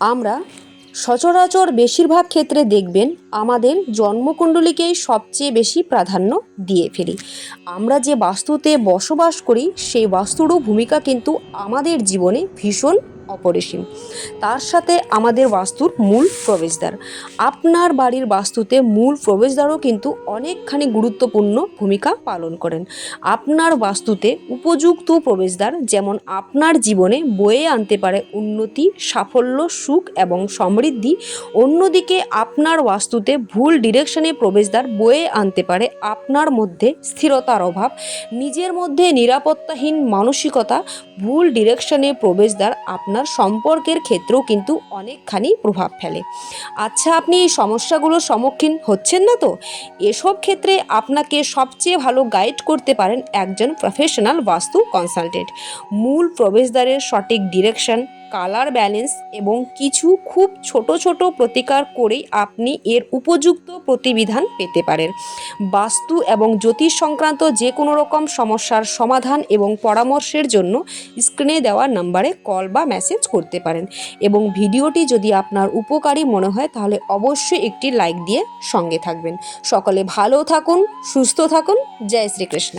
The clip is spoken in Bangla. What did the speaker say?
আমরা সচরাচর বেশিরভাগ ক্ষেত্রে দেখবেন আমাদের জন্মকুণ্ডলীকেই সবচেয়ে বেশি প্রাধান্য দিয়ে ফেলি। আমরা যে বাস্তুতে বসবাস করি, সেই বাস্তুরও ভূমিকা কিন্তু আমাদের জীবনে ভীষণ অপরিসীম। তার সাথে আমাদের বাস্তুর মূল প্রবেশদ্বার। আপনার বাড়ির বাস্তুতে মূল প্রবেশদ্বারও কিন্তু অনেকখানি গুরুত্বপূর্ণ ভূমিকা পালন করেন। আপনার বাস্তুতে উপযুক্ত প্রবেশদ্বার যেমন আপনার জীবনে বয়ে আনতে পারে উন্নতি, সাফল্য, সুখ এবং সমৃদ্ধি, অন্যদিকে আপনার বাস্তুতে ভুল ডিরেকশনে প্রবেশদ্বার বয়ে আনতে পারে আপনার মধ্যে স্থিরতার অভাব, নিজের মধ্যে নিরাপত্তাহীন মানসিকতা, ভুল ডিরেকশনে প্রবেশদ্বার আপনার সম্পর্কের ক্ষেত্রেও কিন্তু অনেকখানি প্রভাব ফেলে। আচ্ছা আপনি এই সমস্যাগুলোর সম্মুখীন হচ্ছেন না তো? এসব ক্ষেত্রে আপনাকে সবচেয়ে ভালো গাইড করতে পারেন একজন প্রফেশনাল বাস্তু কনসালটেন্ট মূল প্রবেশদ্বারের সঠিক ডিরেকশন কালার ব্যালেন্স এবং কিছু খুব ছোট ছোট প্রতিকার করেই আপনি এর উপযুক্ত প্রতিবিধান পেতে পারেন। বাস্তু এবং জ্যোতিষ সংক্রান্ত যে কোনো রকম সমস্যার সমাধান এবং পরামর্শের জন্য স্ক্রিনে দেওয়া নাম্বারে কল বা মেসেজ করতে পারেন এবং ভিডিওটি যদি আপনার উপকারী মনে হয় তাহলে অবশ্যই একটি লাইক দিয়ে সঙ্গে থাকবেন। সকলে ভালো থাকুন, সুস্থ থাকুন। জয় শ্রীকৃষ্ণ।